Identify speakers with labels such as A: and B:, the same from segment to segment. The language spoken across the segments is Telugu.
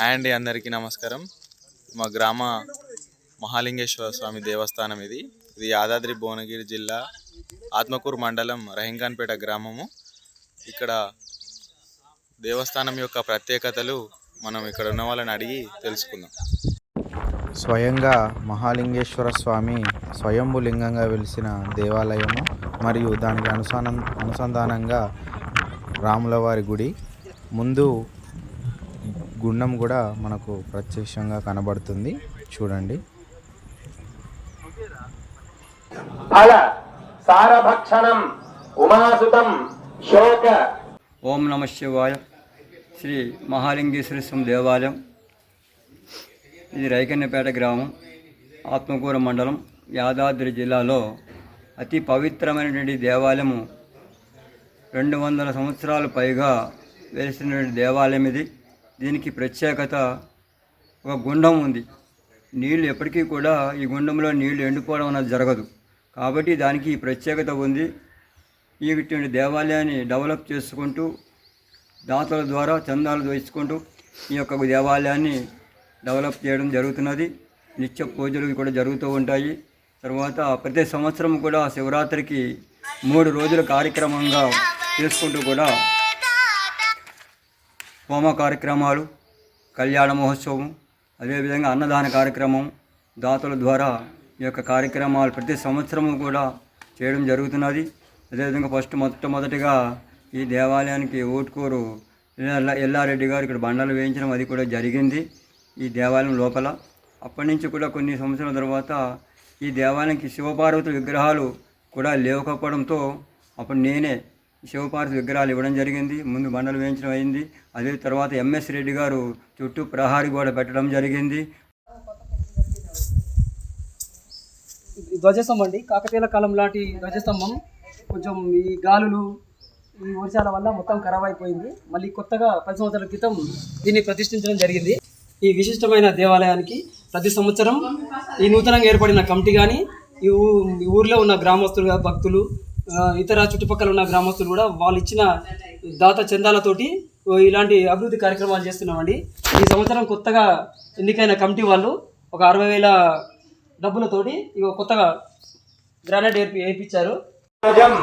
A: అండ్ అందరికీ నమస్కారం. మా గ్రామ మహాలింగేశ్వర స్వామి దేవస్థానం ఇది. ఇది యాదాద్రి భువనగిరి జిల్లా ఆత్మకూరు మండలం రహింగాన్పేట గ్రామము. ఇక్కడ దేవస్థానం యొక్క ప్రత్యేకతలు మనం ఇక్కడ ఉన్న వాళ్ళని అడిగి తెలుసుకుందాం.
B: స్వయంగా మహాలింగేశ్వర స్వామి స్వయంభు లింగంగా వెలిసిన దేవాలయము మరియు దానికి అనుసానం అనుసంధానంగా రాములవారి గుడి. ముందు గుండం కూడా మనకు ప్రత్యక్షంగా కనబడుతుంది. చూడండి.
C: ఫల సారభక్షణం ఉమాసుతం శోక.
D: ఓం నమ శివాయ. శ్రీ మహాలింగేశ్వర స్వామి దేవాలయం. ఇది రైకన్నపేట గ్రామం. ఆత్మకూర మండలం యాదాద్రి జిల్లాలో అతి పవిత్రమైనటువంటి దేవాలయము. రెండు వందల సంవత్సరాలు పైగా వెలిసినటువంటి దేవాలయం ఇది. దీనికి ప్రత్యేకత ఒక గుండం ఉంది. నీళ్ళు ఎప్పటికీ కూడా ఈ గుండంలో నీళ్ళు ఎండిపోవడం అనేది జరగదు. కాబట్టి దానికి ఈ ప్రత్యేకత ఉంది. ఈ ఇటువంటి దేవాలయాన్ని డెవలప్ చేసుకుంటూ దాతల ద్వారా చందాలు దోచుకుంటూ ఈ యొక్క దేవాలయాన్ని డెవలప్ చేయడం జరుగుతున్నది. నిత్య పూజలు కూడా జరుగుతూ ఉంటాయి. తర్వాత ప్రతి సంవత్సరం కూడా శివరాత్రికి మూడు రోజుల కార్యక్రమంగా చేసుకుంటూ కూడా హోమ కార్యక్రమాలు కళ్యాణ మహోత్సవం అదేవిధంగా అన్నదాన కార్యక్రమం దాతల ద్వారా ఈ యొక్క కార్యక్రమాలు ప్రతి సంవత్సరము కూడా చేయడం జరుగుతున్నది. అదేవిధంగా ఫస్ట్ మొట్టమొదటిగా ఈ దేవాలయానికి ఓటుకూరు ఎల్లారెడ్డి గారు ఇక్కడ బండలు వేయించడం అది కూడా జరిగింది ఈ దేవాలయం లోపల. అప్పటి నుంచి కూడా కొన్ని సంవత్సరాల తర్వాత ఈ దేవాలయానికి శివపార్వతుల విగ్రహాలు కూడా లేవకపోవడంతో అప్పుడు నేనే శివపార్వతి విగ్రహాలు ఇవ్వడం జరిగింది. ముందు బండలు వేయించడం అయింది. అదే తర్వాత ఎంఎస్ రెడ్డి గారు చుట్టూ ప్రహారీ గోడ పెట్టడం జరిగింది.
E: ధ్వజస్తంభం అండి. కాకతీయుల కాలం లాంటి ధ్వజస్తంభం. కొంచెం ఈ గాలులు ఈ వర్షాల వల్ల మొత్తం ఖరాబ్ అయిపోయింది. మళ్ళీ కొత్తగా పది సంవత్సరాల క్రితం దీన్ని ప్రతిష్ఠించడం జరిగింది. ఈ విశిష్టమైన దేవాలయానికి ప్రతి సంవత్సరం ఈ నూతనంగా ఏర్పడిన కమిటీ కానీ ఈ ఊ- ఊర్లో ఉన్న గ్రామస్తులు భక్తులు ఇతర చుట్టుపక్కల ఉన్న గ్రామస్తులు కూడా వాళ్ళు ఇచ్చిన దాత చందాలతోటి ఓ ఇలాంటి అభివృద్ధి కార్యక్రమాలు చేస్తున్నామండి. ఈ సంవత్సరం కొత్తగా ఎన్నికైన కమిటీ వాళ్ళు ఒక అరవై వేల డబ్బులతోటి ఇక కొత్తగా గ్రానైట్ ఏర్పి వేయించారు
C: రాజం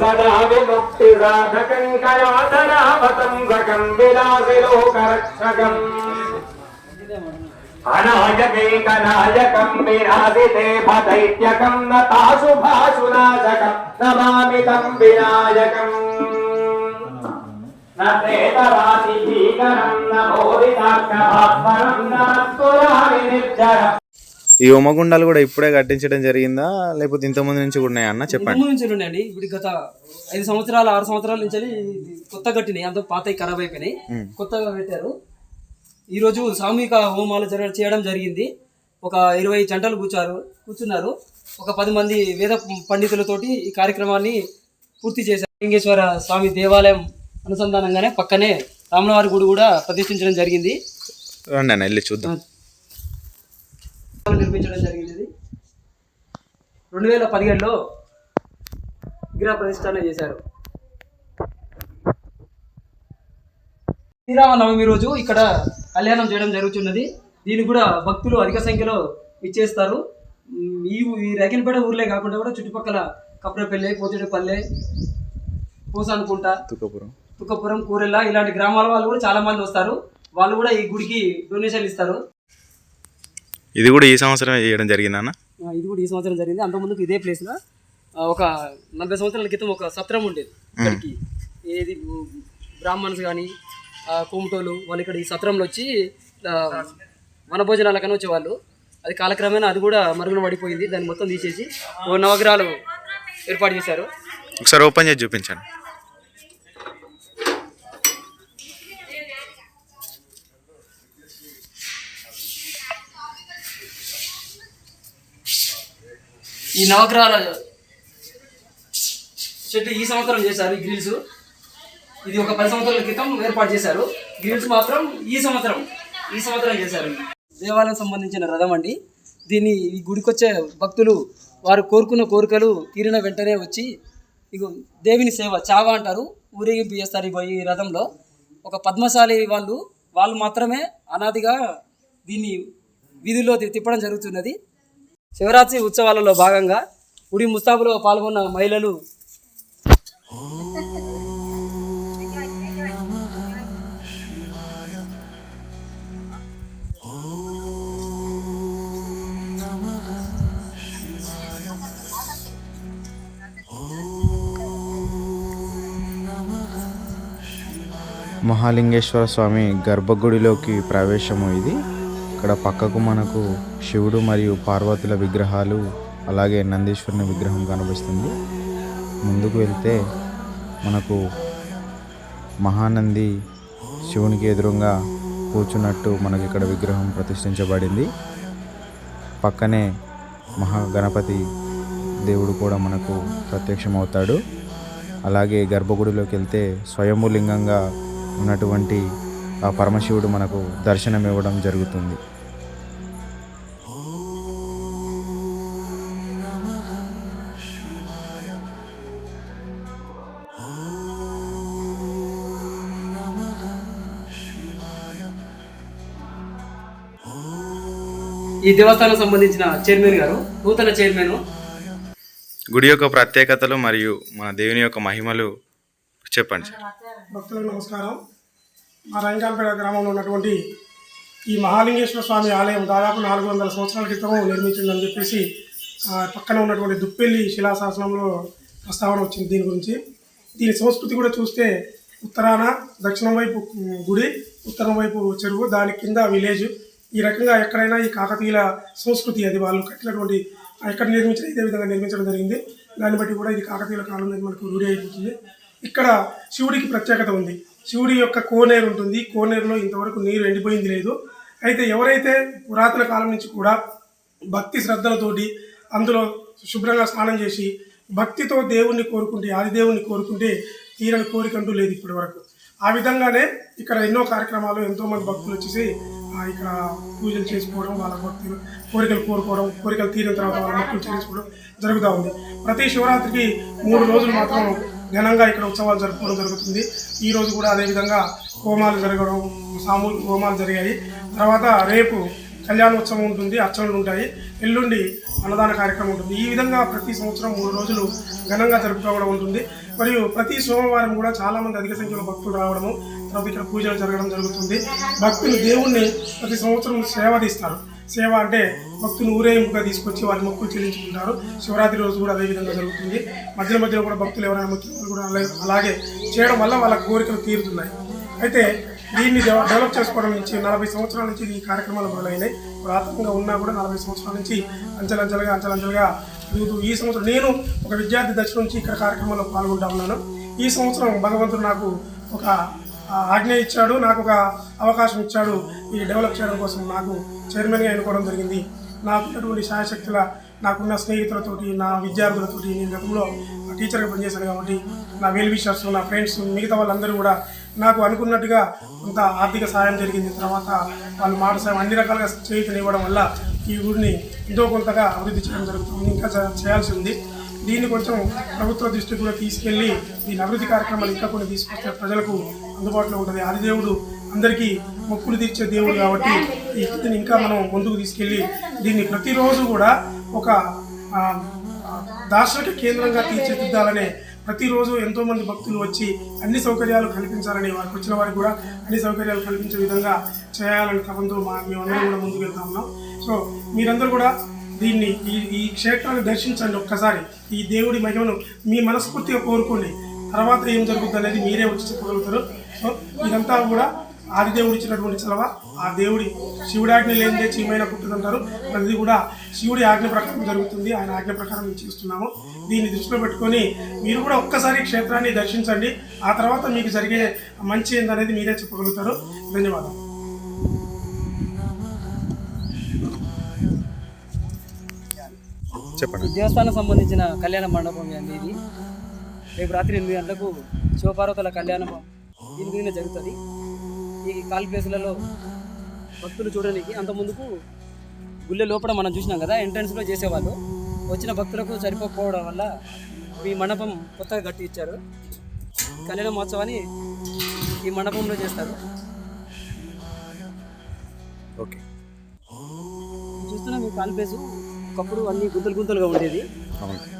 C: సదా విముక్తి సాధకం అనాయకైకనాయకం విరాజితే పదైత్యకం నతాశుభాశునాశకం నమామి తం వినాయకం न प्रेतरातिभीकरं न भोरितार्कभास्वरं न मत्पुराणि निर्जरम्
A: ఈ హోమగుండాలు కూడా ఇప్పుడే కట్టించడం జరిగిందా లేకపోతే ఇంతకుముందు నుంచి కూడా ఉన్నాయా అన్న చెప్పండి
E: ముందు నుంచి ఉన్నాయండి ఇప్పుడు గత ఐదు సంవత్సరాలు ఆరు సంవత్సరాల నుంచి ఇది కొత్త కట్టినాయి అంత పాత ఖరాబ్ అయిపోయినాయి కొత్తగా పెట్టారు ఈ రోజు సామూహిక హోమాలు జరగ చేయడం జరిగింది. ఒక ఇరవై జంటలు కూర్చారు కూర్చున్నారు. ఒక పది మంది వేద పండితులతోటి ఈ కార్యక్రమాన్ని పూర్తి చేశారు. లింగేశ్వర స్వామి దేవాలయం అనుసంధానంగానే పక్కనే రామలవారి గుడి కూడా ప్రతిష్ఠించడం జరిగింది.
A: రండి వెళ్ళి చూద్దాం.
E: నిర్మించడం జరిగింది. రెండు వేల పదిహేడులో విగ్రహ ప్రతిష్టాన చేశారు. శ్రీరామనవమి రోజు ఇక్కడ కళ్యాణం చేయడం జరుగుతున్నది. దీనికి కూడా భక్తులు అధిక సంఖ్యలో ఇచ్చేస్తారు. ఈ ఈ రేకన్పేట ఊర్లే కాకుండా కూడా చుట్టుపక్కల కప్రపల్లి పోతేడుపల్లె పూసానుకుంట
A: తుకపురం
E: తుక్కపురం కూరెల్ల ఇలాంటి గ్రామాల వాళ్ళు కూడా చాలా మంది వస్తారు. వాళ్ళు కూడా ఈ గుడికి డొనేషన్ ఇస్తారు.
A: ఇది కూడా ఈ సంవత్సరం చేయడం జరిగిందా అన్న?
E: ఆ, ఇది కూడా ఈ సంవత్సరం జరిగింది. అంత ముందుకు ఇదే ప్లేస్లో ఆ, ఒక నలభై సంవత్సరాల క్రితం ఒక సత్రం ఉండేది. ఇక్కడికి. ఏది బ్రాహ్మణ్స్ కానీ కోమటోలు వాళ్ళు ఇక్కడ ఈ సత్రంలో వచ్చి వనభోజనాలకని వచ్చేవాళ్ళు. అది కాలక్రమేణా అది కూడా మరుగున పడిపోయింది. దాన్ని మొత్తం తీసేసి ఓ నవగ్రహాలు ఏర్పాటు చేశారు.
A: ఒకసారి ఓపెన్ చేసి చూపించండి.
E: ఈ నవగ్రహాల చెట్టు ఈ సంవత్సరం చేశారు ఈ గ్రిల్స్. ఇది ఒక పది సంవత్సరాల క్రితం ఏర్పాటు చేశారు. గ్రిల్స్ మాత్రం ఈ సంవత్సరం ఈ సంవత్సరం చేశారు. దేవాలయం సంబంధించిన రథం అండి. దీన్ని ఈ గుడికొచ్చే భక్తులు వారు కోరుకున్న కోరికలు తీరిన వెంటనే వచ్చి ఇగో దేవిని సేవ చావ అంటారు. ఊరేగింపు చేస్తారు ఈ రథంలో. ఒక పద్మశాలి వాళ్ళు వాళ్ళు మాత్రమే అనాదిగా దీన్ని వీధుల్లో తిప్పడం జరుగుతున్నది. శివరాత్రి ఉత్సవాలలో భాగంగా గుడి ముస్తాబులో పాల్గొన్న మహిళలు
B: మహాలింగేశ్వర స్వామి గర్భగుడిలోకి ప్రవేశము ఇది. ఇక్కడ పక్కకు మనకు శివుడు మరియు పార్వతుల విగ్రహాలు అలాగే నందీశ్వరుని విగ్రహం కనిపిస్తుంది. ముందుకు వెళ్తే మనకు మహానంది శివునికి ఎదురుగా కూర్చున్నట్టు మనకి ఇక్కడ విగ్రహం ప్రతిష్ఠించబడింది. పక్కనే మహాగణపతి దేవుడు కూడా మనకు ప్రత్యక్షమవుతాడు. అలాగే గర్భగుడిలోకి వెళ్తే స్వయంభులింగంగా ఉన్నటువంటి ఆ పరమశివుడు మనకు దర్శనం ఇవ్వడం జరుగుతుంది.
E: ఈ దేవస్థానం సంబంధించిన చైర్మన్ గారు నూతన చైర్మన్.
A: గుడి యొక్క ప్రత్యేకతలు మరియు మన దేవుని యొక్క మహిమలు చెప్పండి సార్.
F: భక్తులకు నమస్కారం. మా రంగాలపేట గ్రామంలో ఉన్నటువంటి ఈ మహాలింగేశ్వర స్వామి ఆలయం దాదాపు నాలుగు వందల సంవత్సరాల క్రితం నిర్మించిందని చెప్పేసి పక్కన ఉన్నటువంటి దుప్పెల్లి శిలాశాసనంలో ప్రస్తావన వచ్చింది దీని గురించి. దీని సంస్కృతి కూడా చూస్తే ఉత్తరాన దక్షిణం వైపు గుడి ఉత్తరం వైపు చెరువు దాని కింద విలేజ్. ఈ రకంగా ఎక్కడైనా ఈ కాకతీయుల సంస్కృతి అది వాళ్ళు కట్టినటువంటి ఎక్కడ నిర్మించిన ఇదే విధంగా నిర్మించడం జరిగింది. దాన్ని బట్టి కూడా ఇది కాకతీయుల కాలం అనేది మనకు రూఢి అయిపోతుంది. ఇక్కడ శివుడికి ప్రత్యేకత ఉంది. శివుడి యొక్క కోనేరు ఉంటుంది. కోనేరులో ఇంతవరకు నీరు ఎండిపోయింది లేదు. అయితే ఎవరైతే పురాతన కాలం నుంచి కూడా భక్తి శ్రద్ధలతోటి అందులో శుభ్రంగా స్నానం చేసి భక్తితో దేవుణ్ణి కోరుకుంటే ఆదిదేవుణ్ణి కోరుకుంటే తీరని కోరిక అంటూ లేదు ఇప్పటి వరకు. ఆ విధంగానే ఇక్కడ ఎన్నో కార్యక్రమాలు ఎంతోమంది భక్తులు వచ్చేసి ఇక్కడ పూజలు చేసుకోవడం వాళ్ళ భక్తులు కోరికలు కోరుకోవడం కోరికలు తీరిన తర్వాత వాళ్ళ భక్తులు చేసుకోవడం జరుగుతూ ఉంది. ప్రతి శివరాత్రికి మూడు రోజులు మాత్రం ఘనంగా ఇక్కడ ఉత్సవాలు జరుపుకోవడం జరుగుతుంది. ఈరోజు కూడా అదేవిధంగా హోమాలు జరగడం సామూహిక హోమాలు జరిగాయి. తర్వాత రేపు కళ్యాణోత్సవం ఉంటుంది అర్చనలు ఉంటాయి ఎల్లుండి అన్నదాన కార్యక్రమం ఉంటుంది. ఈ విధంగా ప్రతి సంవత్సరం మూడు రోజులు ఘనంగా జరుపుకోవడం ఉంటుంది. మరియు ప్రతి సోమవారం కూడా చాలామంది అధిక సంఖ్యలో భక్తులు రావడము తర్వాత ఇక్కడ పూజలు జరగడం జరుగుతుంది. భక్తులు దేవుణ్ణి ప్రతి సంవత్సరం సేవ తీస్తారు. సేవ అంటే భక్తులు ఊరేగింపుగా తీసుకొచ్చి వారి మొక్కులు చెల్లించుకుంటారు. శివరాత్రి రోజు కూడా అదే విధంగా జరుగుతుంది. మధ్య మధ్యలో కూడా భక్తులు ఎవరైనా కూడా అలాగే చేయడం వల్ల వాళ్ళ కోరికలు తీరుతున్నాయి. అయితే దీన్ని డెవలప్ చేసుకోవడం నుంచి నలభై సంవత్సరాల నుంచి ఈ కార్యక్రమాలు మొదలైనాయి. ప్రాథమికంగా ఉన్నా కూడా నలభై సంవత్సరాల నుంచి అంచెలంచెలుగా అంచెలంచెలుగా ఎదుగుతూ ఈ సంవత్సరం నేను ఒక విద్యార్థి దశ నుంచి ఇక్కడ కార్యక్రమంలో పాల్గొంటా ఉన్నాను. ఈ సంవత్సరం భగవంతుడు నాకు ఒక ఆజ్ఞ ఇచ్చాడు నాకు ఒక అవకాశం ఇచ్చాడు. ఈ డెవలప్ చేయడం కోసం నాకు చైర్మన్గా ఎన్నుకోవడం జరిగింది. నాకు ఎటువంటి శాయశక్తుల నాకున్న స్నేహితులతోటి నా విద్యార్థులతోటి నేను గతంలో టీచర్గా పనిచేశాను కాబట్టి నా వెల్ విషర్స్ నా ఫ్రెండ్స్ మిగతా వాళ్ళందరూ కూడా నాకు అనుకున్నట్టుగా కొంత ఆర్థిక సాయం జరిగింది. తర్వాత వాళ్ళు మాట సాయం అన్ని రకాలుగా ఇవ్వడం వల్ల ఈ ఊరిని ఎంతో కొంతగా అభివృద్ధి చేయడం జరుగుతుంది. ఇంకా చేయాల్సి ఉంది. దీన్ని కొంచెం ప్రభుత్వ దృష్టికి కూడా తీసుకెళ్ళి దీని అభివృద్ధి కార్యక్రమాలు ఇంకా కొన్ని తీసుకొస్తే ప్రజలకు అందుబాటులో ఉంటుంది. ఆదిదేవుడు అందరికీ మొక్కులు తీర్చే దేవుడు కాబట్టి ఈ దీన్ని ఇంకా మనం ముందుకు తీసుకెళ్ళి దీన్ని ప్రతిరోజు కూడా ఒక దార్శనిక కేంద్రంగా తీర్చిదిద్దాలనే ప్రతిరోజు ఎంతో మంది భక్తులు వచ్చి అన్ని సౌకర్యాలు కల్పించాలని వారికి వచ్చిన వారికి కూడా అన్ని సౌకర్యాలు కల్పించే విధంగా చేయాలని తపంతో మా మేమందరం కూడా ముందుకు వెళ్తా ఉన్నాం. సో మీరందరూ కూడా దీన్ని ఈ ఈ క్షేత్రాన్ని దర్శించండి ఒక్కసారి. ఈ దేవుడి మహిమను మీ మనస్ఫూర్తిగా కోరుకోండి. తర్వాత ఏం జరుగుతుంది అనేది మీరే వచ్చి చెప్పగలుగుతారు. సో ఇదంతా కూడా ఆదిదేవుడు ఇచ్చినటువంటి చలవ ఆ దేవుడి శివుడి ఆజ్ఞ లేనిదే చీమైన పుట్టుదంటారు? అది కూడా శివుడి ఆజ్ఞ ప్రకారం జరుగుతుంది. ఆయన ఆజ్ఞ ప్రకారం మేము చేస్తున్నాము. దీన్ని దృష్టిలో పెట్టుకొని మీరు కూడా ఒక్కసారి క్షేత్రాన్ని దర్శించండి. ఆ తర్వాత మీకు జరిగే మంచి ఏందనేది మీరే చెప్పగలుగుతారు. ధన్యవాదాలు.
A: చెప్పండి.
E: దేవస్థానం సంబంధించిన కళ్యాణ మండపం అండి ఇది? రేపు రాత్రి ఎనిమిది గంటలకు శివపార్వతుల కళ్యాణం దీని జరుగుతుంది. ఈ కాల్ ప్లేసులలో భక్తులు చూడడానికి అంత ముందుకు గుళ్ళె లోపల మనం చూసినాం కదా ఎంట్రన్స్లో చేసేవాళ్ళు. వచ్చిన భక్తులకు సరిపోకపోవడం వల్ల ఈ మండపం కొత్తగా కట్టి ఇచ్చారు కళ్యాణ మహోత్సవాన్ని ఈ మండపంలో చేస్తారు.
B: ఓకే.
E: చూస్తున్నా మీ కాల్ ప్లేసు ఒకప్పుడు అన్ని గుంతలు గుంతలుగా ఉండేది.
B: అవును.